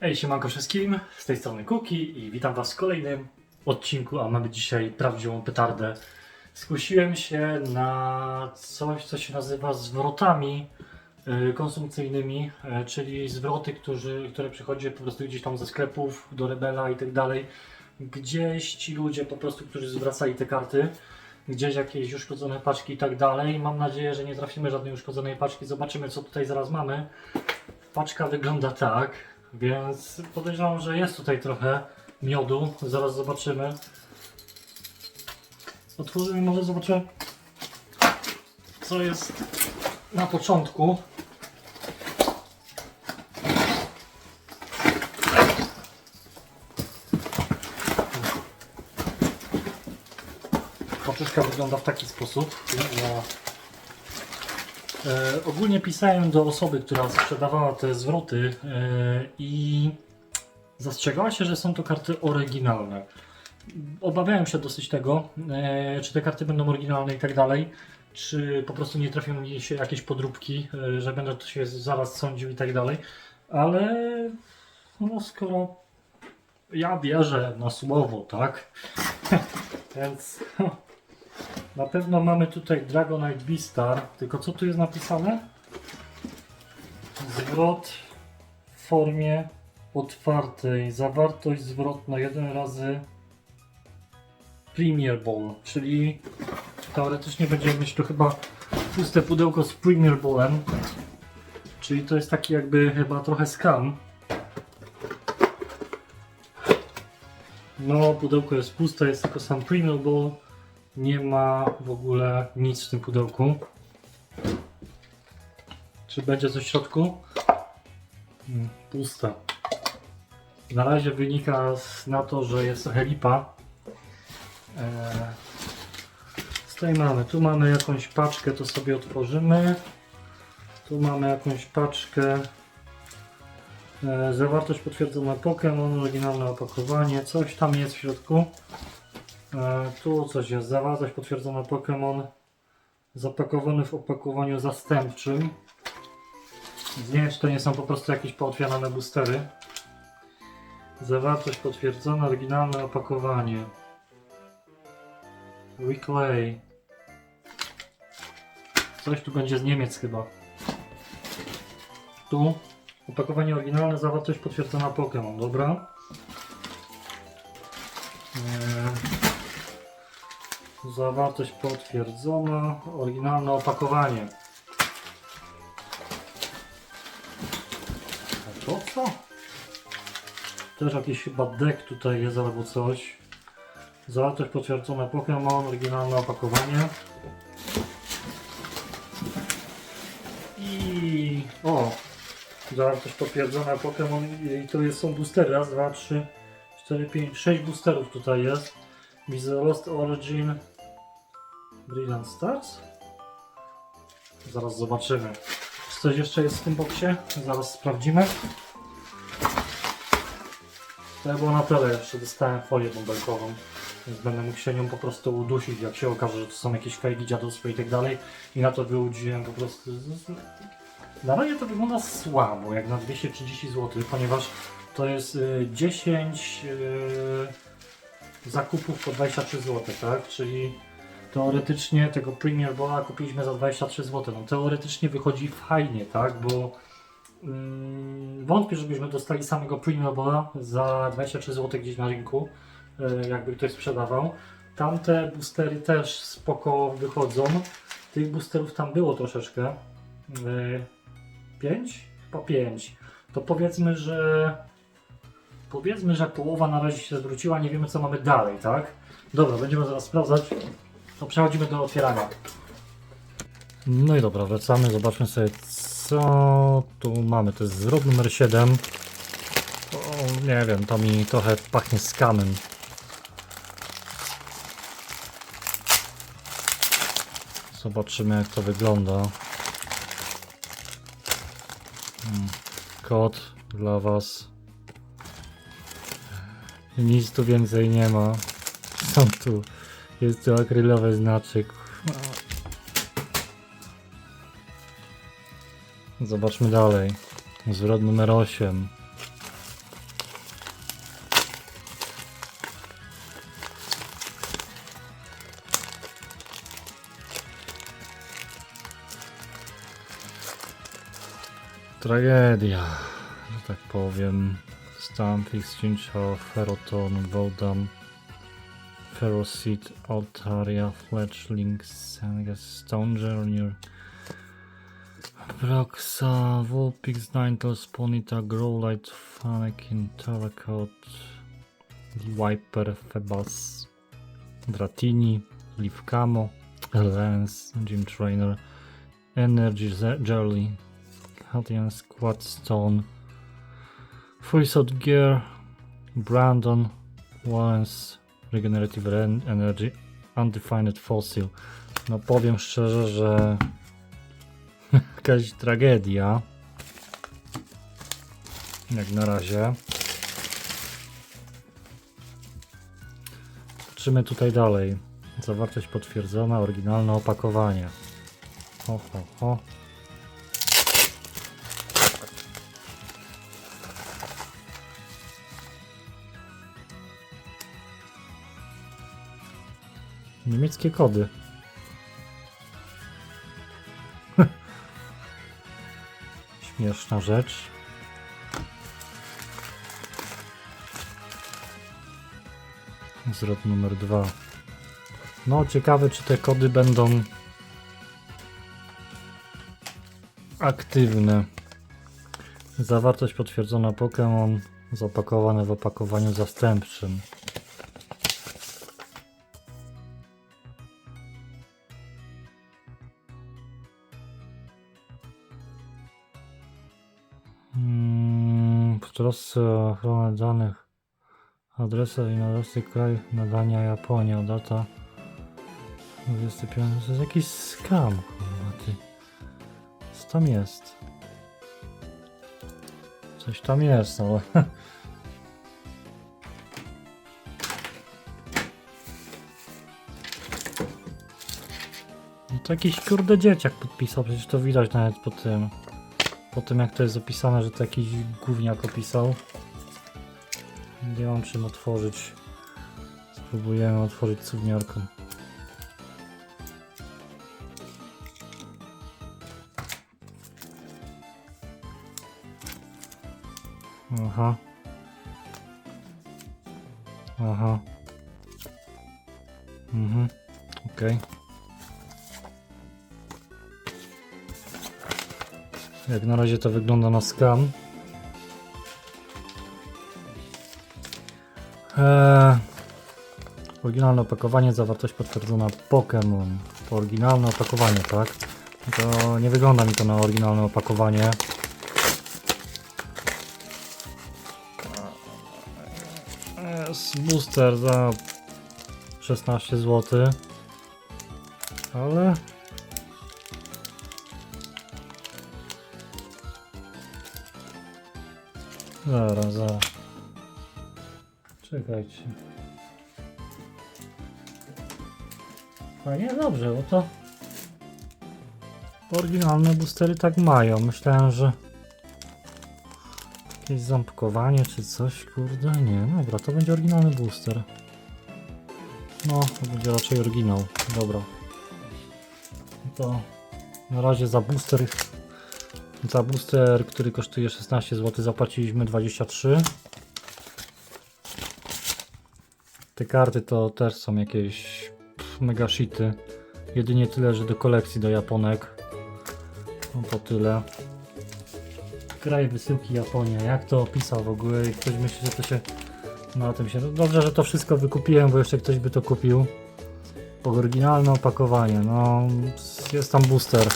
Hej, siemanko wszystkim, z tej strony Kuki i witam was w kolejnym odcinku, a mamy dzisiaj prawdziwą petardę. Skusiłem się na coś, co się nazywa zwrotami y, konsumpcyjnymi, y, czyli zwroty, którzy, które przychodzi po prostu gdzieś tam ze sklepów do Rebela i tak dalej. Gdzieś ci ludzie po prostu, którzy zwracali te karty, gdzieś jakieś uszkodzone paczki i tak dalej. Mam nadzieję, że nie trafimy żadnej uszkodzonej paczki. Zobaczymy, co tutaj zaraz mamy. Paczka wygląda tak, więc podejrzewam, że jest tutaj trochę miodu. Zaraz zobaczymy. Otworzymy, może zobaczymy, co jest na początku. Paczyczka wygląda w taki sposób. Ja E, ogólnie pisałem do osoby, która sprzedawała te zwroty e, i zastrzegała się, że są to karty oryginalne. Obawiałem się dosyć tego, e, czy te karty będą oryginalne i tak dalej, czy po prostu nie trafią mi się jakieś podróbki, e, że będę to się zaraz sądził i tak dalej, ale no skoro ja wierzę na słowo, tak, więc na pewno mamy tutaj Dragonite Beastar, tylko co tu jest napisane? Zwrot w formie otwartej. Zawartość zwrotna jeden razy Premier Ball, czyli teoretycznie będziemy mieć tu chyba puste pudełko z Premier Ballem. Czyli to jest taki jakby chyba trochę skam. No, pudełko jest puste, jest tylko sam Premier Ball. Nie ma w ogóle nic w tym pudełku. Czy będzie coś w środku? Mm, Puste. Na razie wynika z- na to, że jest trochę lipa. Eee, co tutaj mamy? Tu mamy jakąś paczkę, to sobie otworzymy. Tu mamy jakąś paczkę. Eee, zawartość potwierdzona Pokémon, oryginalne opakowanie. Coś tam jest w środku. E, tu coś jest. Zawartość potwierdzona Pokémon. Zapakowany w opakowaniu zastępczym. Nie wiem, czy to nie są po prostu jakieś pootwierane boostery. Zawartość potwierdzona, oryginalne opakowanie. Reclay. Coś tu będzie z Niemiec chyba. Tu opakowanie oryginalne, zawartość potwierdzona Pokémon, dobra. Zawartość potwierdzona, oryginalne opakowanie. A to co? Też jakiś chyba deck tutaj jest albo coś. Zawartość potwierdzona Pokémon, oryginalne opakowanie. I o! Zawartość potwierdzona Pokémon i to jest, są boostery. Raz, dwa, trzy, cztery, pięć, sześć boosterów tutaj jest. Widzę Lost Origin Brilliant Stars. Zaraz zobaczymy. Czy coś jeszcze jest w tym boksie? Zaraz sprawdzimy. To było na tyle. Jeszcze dostałem folię bąbelkową. Więc będę mógł się nią po prostu udusić, jak się okaże, że to są jakieś fejki, dziadostwo i tak dalej. I na to wyłudziłem po prostu... Na razie to wygląda słabo, jak na 230 zł, ponieważ to jest y, 10 y, zakupów po 23 zł, tak? Czyli teoretycznie tego Premier Balla kupiliśmy za 23 zł. No teoretycznie wychodzi fajnie, tak? Bo mm, wątpię, żebyśmy dostali samego Premier Balla za 23 zł gdzieś na rynku, y, jakby ktoś sprzedawał. Tamte boostery też spoko wychodzą. Tych boosterów tam było troszeczkę. 5? Chyba 5. To powiedzmy, że powiedzmy, że połowa na razie się zwróciła, nie wiemy co mamy dalej, tak? Dobra, będziemy zaraz sprawdzać. To przechodzimy do otwierania. No i dobra, wracamy, zobaczmy sobie co tu mamy. To jest zwrot numer 7. O, nie wiem, to mi trochę pachnie skamem. Zobaczymy jak to wygląda. Mm, Kod dla Was. Nic tu więcej nie ma. Są tu. Jest to akrylowy znaczek. Zobaczmy dalej. Zwrot numer 8. Tragedia, że tak powiem. Stamp Exchange of Ferroton, Ferroseed, Altaria, Fletchling, Senegas, Stone Jr. Broxa, Vulpix, Ninetales, Ponyta, Growlite, Fanakin, Terracote, Wiper, Febas, Dratini, Leafcamo, Lance, Gym Trainer, Energy Jelly, Hatian Squad Stone, Freeze Gear, Brandon, Lawrence, Regenerative Energy, Undefined Fossil. No powiem szczerze, że jakaś tragedia. Jak na razie. Patrzymy tutaj dalej. Zawartość potwierdzona, oryginalne opakowanie. Ho, ho, ho. Niemieckie kody. Śmieszna rzecz. Zwrot numer dwa. No, ciekawe, czy te kody będą aktywne. Zawartość potwierdzona Pokémon zapakowane w opakowaniu zastępczym. Trosce o ochronę danych adresa i adresy kraj nadania Japonia data 25 to jest jakiś skam kurwa ty. Co tam jest? Coś tam jest ale no to jakiś kurde dzieciak podpisał przecież to widać nawet po tym po tym jak to jest opisane, że to jakiś gówniak opisał. Nie mam czym otworzyć. Spróbujemy otworzyć cudniarką. Aha. Aha. Mhm. Okej. Jak na razie to wygląda na skam. Eee, oryginalne opakowanie, zawartość potwierdzona Pokémon. To oryginalne opakowanie, tak? To nie wygląda mi to na oryginalne opakowanie. Jest booster za 16 zł. Ale Zaraz, zaraz. Czekajcie. Fajnie, dobrze, bo to oryginalne boostery tak mają. Myślałem, że jakieś ząbkowanie czy coś, kurde, nie, dobra, to będzie oryginalny booster. No, to będzie raczej oryginał, dobra. To na razie za booster za booster, który kosztuje 16 zł, zapłaciliśmy 23. Te karty to też są jakieś mega shity. Jedynie tyle, że do kolekcji do Japonek. No to tyle. Kraj wysyłki Japonia. Jak to opisał w ogóle? Ktoś myśli, że to się na tym się. No dobrze, że to wszystko wykupiłem, bo jeszcze ktoś by to kupił. Oryginalne opakowanie. No, jest tam booster.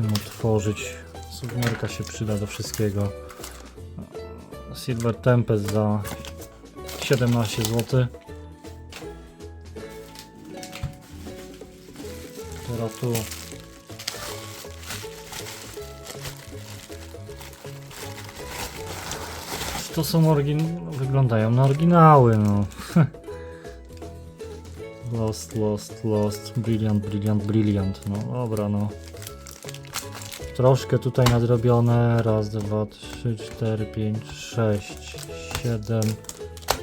Czym otworzyć. Suwmiarka się przyda do wszystkiego. Silver Tempest za 17 zł. Teraz tu to są oryginalne, wyglądają na oryginały, no. Lost, lost, lost, brilliant, brilliant, brilliant, no dobra, no. Troszkę tutaj nadrobione. Raz, dwa, trzy, cztery, pięć, sześć, siedem,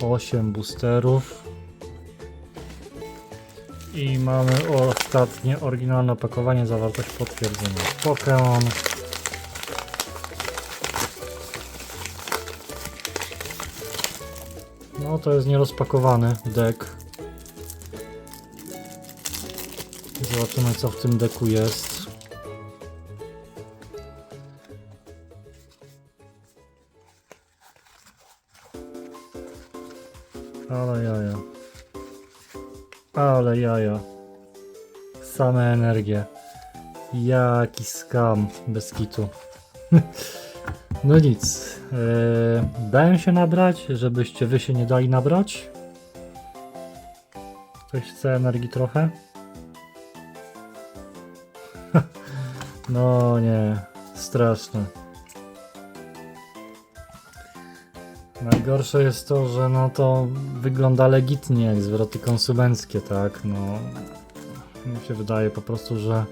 osiem boosterów. I mamy ostatnie oryginalne opakowanie, zawartość potwierdzenia. Pokémon. No to jest nierozpakowany deck. Zobaczymy co w tym deku jest. Same energie. Jaki skam bez kitu. No nic. Eee, dałem się nabrać, żebyście wy się nie dali nabrać. Ktoś chce energii trochę? No nie, straszne. Najgorsze jest to, że no to wygląda legitnie jak zwroty konsumenckie, tak? No, mi się wydaje po prostu, że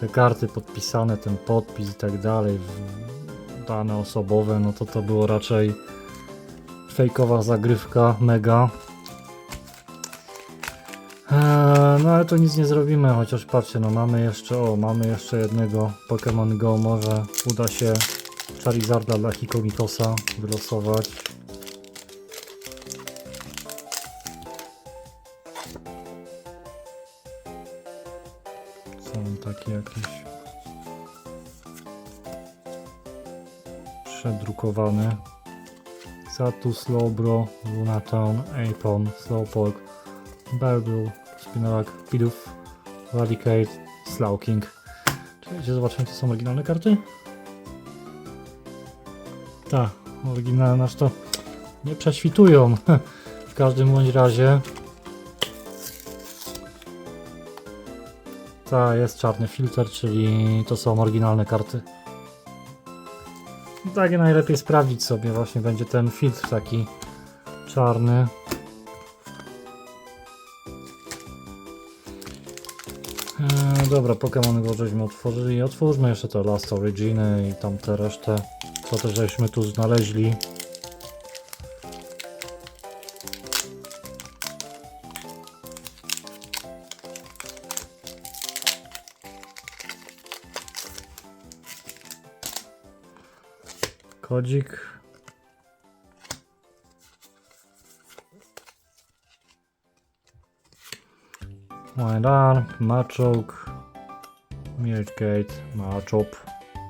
te karty podpisane, ten podpis i tak dalej, dane osobowe, no to to było raczej fejkowa zagrywka, mega. Eee, no ale to nic nie zrobimy, chociaż patrzcie, no mamy jeszcze, o, mamy jeszcze jednego Pokémon Go, może uda się Charizarda dla Hikomitosa wylosować. Takie jakieś przedrukowane. Satu, Slowbro, Lunatown, Apon, Slowpoke, Barbill, Spinarak, Pidów, Radicate, Slowking. Czekajcie, zobaczymy, czy są oryginalne karty? Tak, oryginalne, aż to nie prześwitują. W każdym bądź razie. Ta jest czarny filtr, czyli to są oryginalne karty. Takie najlepiej sprawdzić sobie, właśnie będzie ten filtr taki czarny. Eee, dobra, Pokémon go żeśmy otworzyli. Otwórzmy jeszcze te Last Originy i tam te resztę, co też żeśmy tu znaleźli. Kodzik. Wild Arm, Machoke, Milkgate, Machop,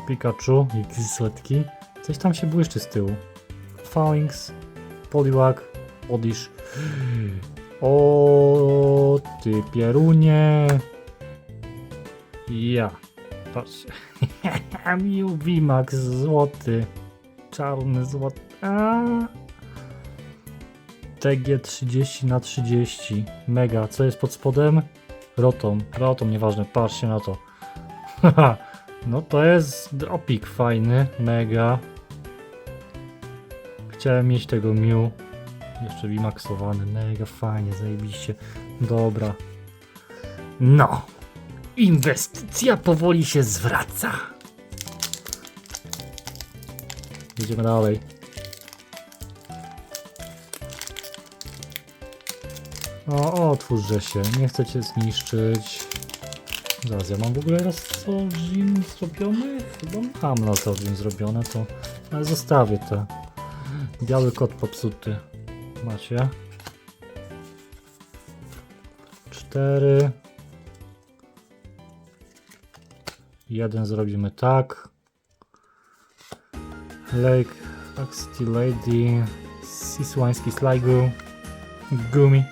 Pikachu, jakieś słodki. Coś tam się błyszczy z tyłu. Phalanx, Poliwag, Odish. O ty pierunie. Ja. Patrz. Miu Vimax złoty. Czarny złoty. A. TG30 na 30. Mega. Co jest pod spodem? Rotom. Rotom, nieważne. Patrzcie na to. No to jest dropik fajny. Mega. Chciałem mieć tego Mew. Jeszcze wymaksowany. Mega fajnie, zajebiście. Dobra. No. Inwestycja powoli się zwraca. Jedziemy dalej. O, otwórzże się. Nie chcę cię zniszczyć. Zaraz, ja mam w ogóle Rasojin zrobiony? Chyba mam Rasojin zrobione, to... Ale zostawię to. Biały kot popsuty. Macie. Cztery. Jeden zrobimy tak. Lake, Axty Lady, Sisłański Sligo, Gumi,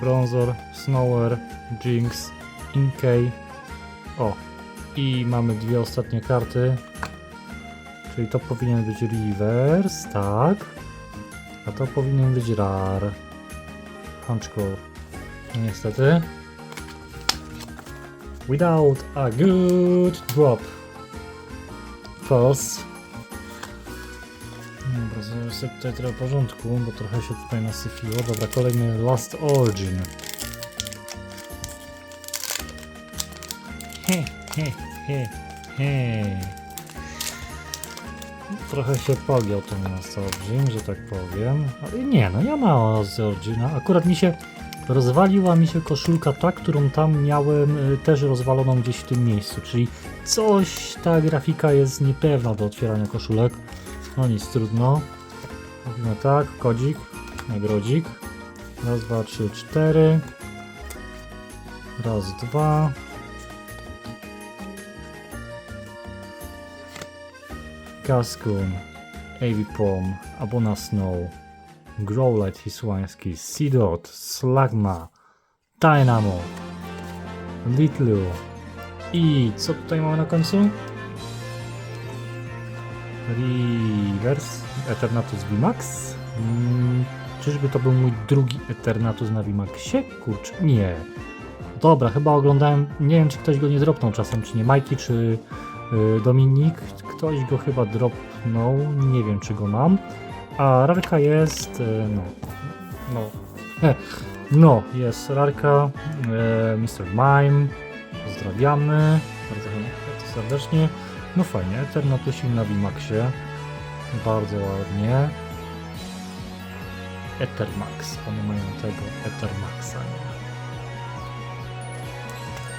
Bronzor, Snower, Jinx, Inkay. O, i mamy dwie ostatnie karty. Czyli to powinien być reverse, tak. A to powinien być rar. Punchcore. Niestety. Without a good drop. False. Sobie tutaj trochę porządku, bo trochę się tutaj nasyfiło. Dobra, kolejny Last Origin. He, he, he, he. trochę się pogiął ten Ozordzin, że tak powiem. Ale nie, no ja ma Ozordzina. Akurat mi się rozwaliła mi się koszulka ta, którą tam miałem y, też rozwaloną gdzieś w tym miejscu, czyli coś ta grafika jest niepewna do otwierania koszulek. No nic, trudno. Robimy tak, kodzik, nagrodzik. Raz, dwa, trzy, cztery. Raz, dwa. Kaskun, Avipom, Abona Snow, Growlite Hisłański, Seedot, Slagma, Dynamo, Litlu i co tutaj mamy na końcu? Reverse Eternatus VMAX. Mm, czyżby to był mój drugi Eternatus na VMAXie? Kurczę, nie. Dobra, chyba oglądałem, nie wiem czy ktoś go nie dropnął czasem, czy nie, Majki, czy y, Dominik. Ktoś go chyba dropnął, nie wiem czy go mam. A rarka jest, y, no, no, no, jest rarka, y, Mr. Mime, pozdrawiamy, bardzo serdecznie. No fajnie, Eternatusik na VMAXie, bardzo ładnie. Ethermax, one mają tego Ethermaxa?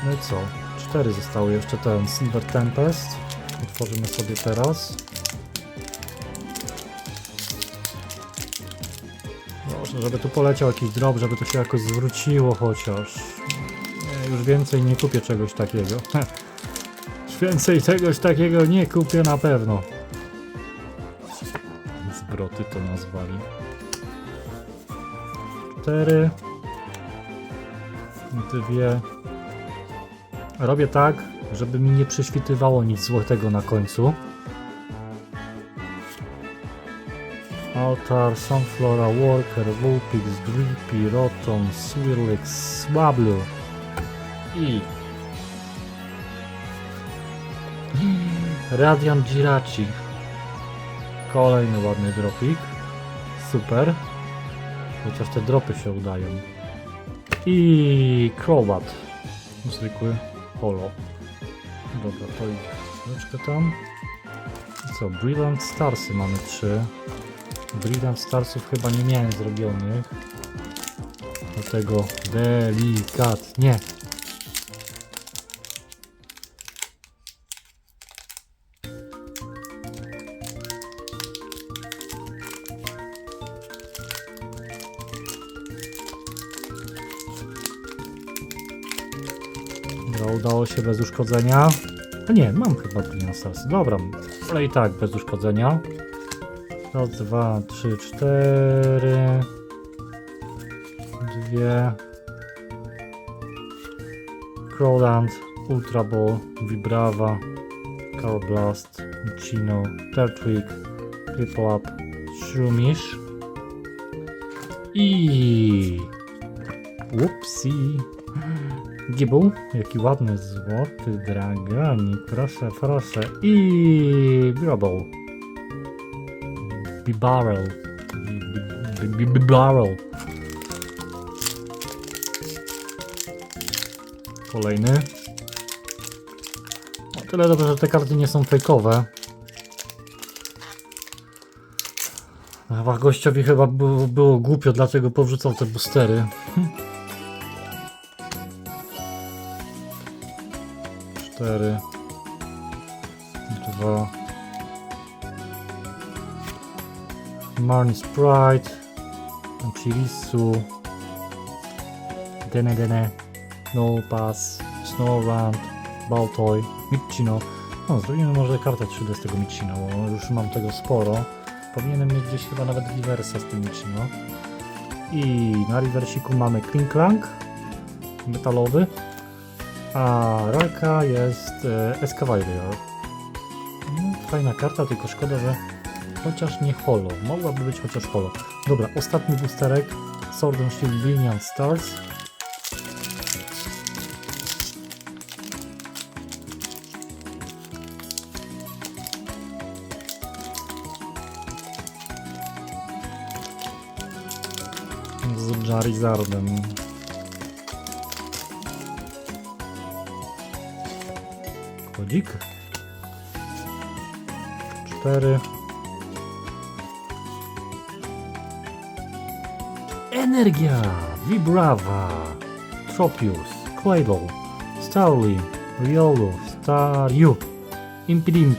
No i co? Cztery zostały jeszcze ten Silver Tempest. Otworzymy sobie teraz. Proszę, żeby tu poleciał jakiś drop, żeby to się jakoś zwróciło chociaż. Już więcej nie kupię czegoś takiego. Więcej czegoś takiego nie kupię na pewno. Zbroty to nazwali. Cztery. Dwie. Robię tak, żeby mi nie prześwitywało nic złotego na końcu. Altar, Sunflora, Worker, Vulpix, Drippy, Rotom, Swirlix, Swablu i Radiant Jirachi. Kolejny ładny dropik. Super. Chociaż te dropy się udają. I Crobat. Zwykły holo. Dobra, to idzie. Chwileczkę tam. Co? Brilliant Starsy mamy trzy. Brilliant Starsów chyba nie miałem zrobionych. Dlatego delikatnie. Bez uszkodzenia. A nie, mam chyba Brilliant Starsy. Dobra, ale i tak bez uszkodzenia. Raz, dwa, trzy, cztery. Dwie. Crowland, Ultra Ball, Vibrava, Cow Blast, Michino, Turtwig, Triple Up, Shroomish i... Upsi. Gibble, jaki ładny złoty draganik, proszę, proszę. I Brubble. Bibarrel. Bi- bi- bi- Bibarrel. Kolejny. O tyle dobrze, że te karty nie są fejkowe. Chyba gościowi chyba było, głupio, dlatego powrzucał te boostery. Cztery. Dwa. Marnie Sprite. Chirisu. Dene Dene. No Pass. Snowrand. Baltoy. Michino. No, zrobimy może kartę 3D z tego Michino, bo już mam tego sporo. Powinienem mieć gdzieś chyba nawet reversa z tym Michino. I na reversiku mamy Klinklank. Metalowy. A rarka jest e, Escavalier. No, fajna karta, tylko szkoda, że chociaż nie holo. Mogłaby być chociaż holo. Dobra, ostatni boosterek. Sword and Shield Brilliant Stars. Z Charizardem. kodzik. 4. Energia, Vibrava, Tropius, Claydol, Starly, Riolu, Stariu, Impidimp,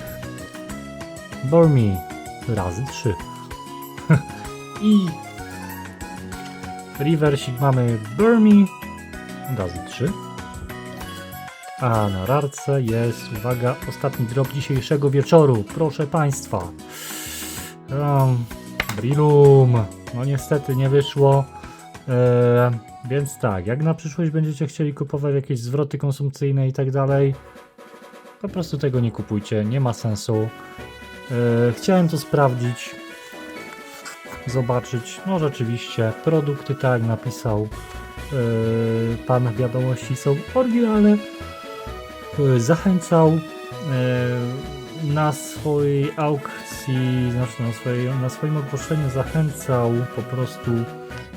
Bormi, razy 3. I reversing mamy Burmi razy 3. A na rarce jest, uwaga, ostatni drop dzisiejszego wieczoru. Proszę Państwa. Um, Brilum. No niestety nie wyszło. E, więc tak, jak na przyszłość będziecie chcieli kupować jakieś zwroty konsumpcyjne i tak dalej, po prostu tego nie kupujcie, nie ma sensu. E, chciałem to sprawdzić, zobaczyć. No rzeczywiście, produkty, tak jak napisał e, pan wiadomości, są oryginalne. Zachęcał e, na swojej aukcji, znaczy na, swojej, na swoim ogłoszeniu zachęcał po prostu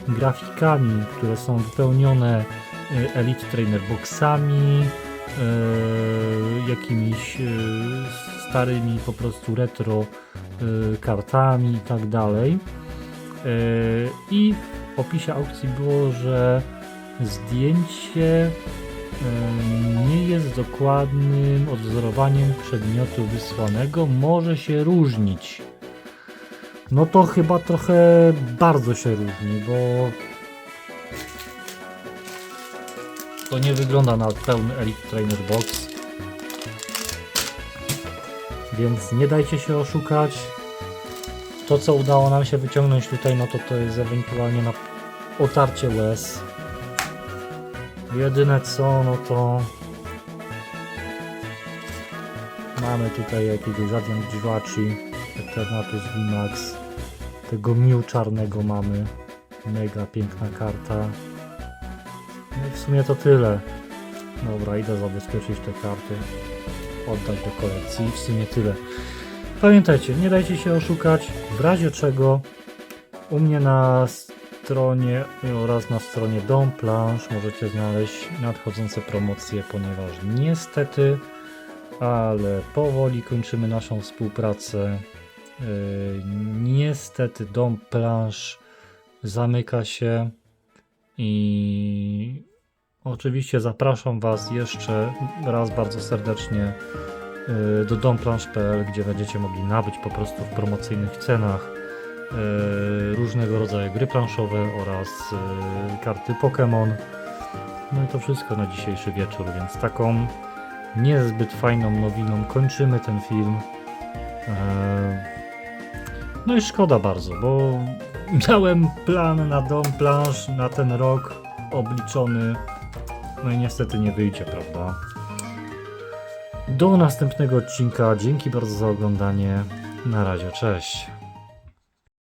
grafikami, które są wypełnione e, Elite Trainer boxami, e, jakimiś starymi po prostu retro kartami i tak dalej. I w opisie aukcji było, że zdjęcie nie jest dokładnym odwzorowaniem przedmiotu wysłanego, może się różnić. No to chyba trochę bardzo się różni, bo to nie wygląda na pełny Elite Trainer Box. Więc nie dajcie się oszukać. To co udało nam się wyciągnąć tutaj, no to to jest ewentualnie na otarcie łez. Jedyne co, no to mamy tutaj jakiegoś Dziwaci, Eternatus VMAX, tego Miu czarnego mamy, mega piękna karta. No i w sumie to tyle. Dobra, idę zabezpieczyć te karty, oddać do kolekcji i w sumie tyle. Pamiętajcie, nie dajcie się oszukać, w razie czego u mnie na stronie oraz na stronie Dom Planche możecie znaleźć nadchodzące promocje, ponieważ niestety, ale powoli kończymy naszą współpracę. Yy, niestety Dom Planche zamyka się i oczywiście zapraszam Was jeszcze raz bardzo serdecznie yy, do domplanche.pl, gdzie będziecie mogli nabyć po prostu w promocyjnych cenach różnego rodzaju gry planszowe oraz yy, karty Pokémon. No i to wszystko na dzisiejszy wieczór, więc taką niezbyt fajną nowiną kończymy ten film. Yy, No i szkoda bardzo, bo miałem plan na dom plansz na ten rok obliczony. No i niestety nie wyjdzie, prawda? Do następnego odcinka. Dzięki bardzo za oglądanie. Na razie, cześć.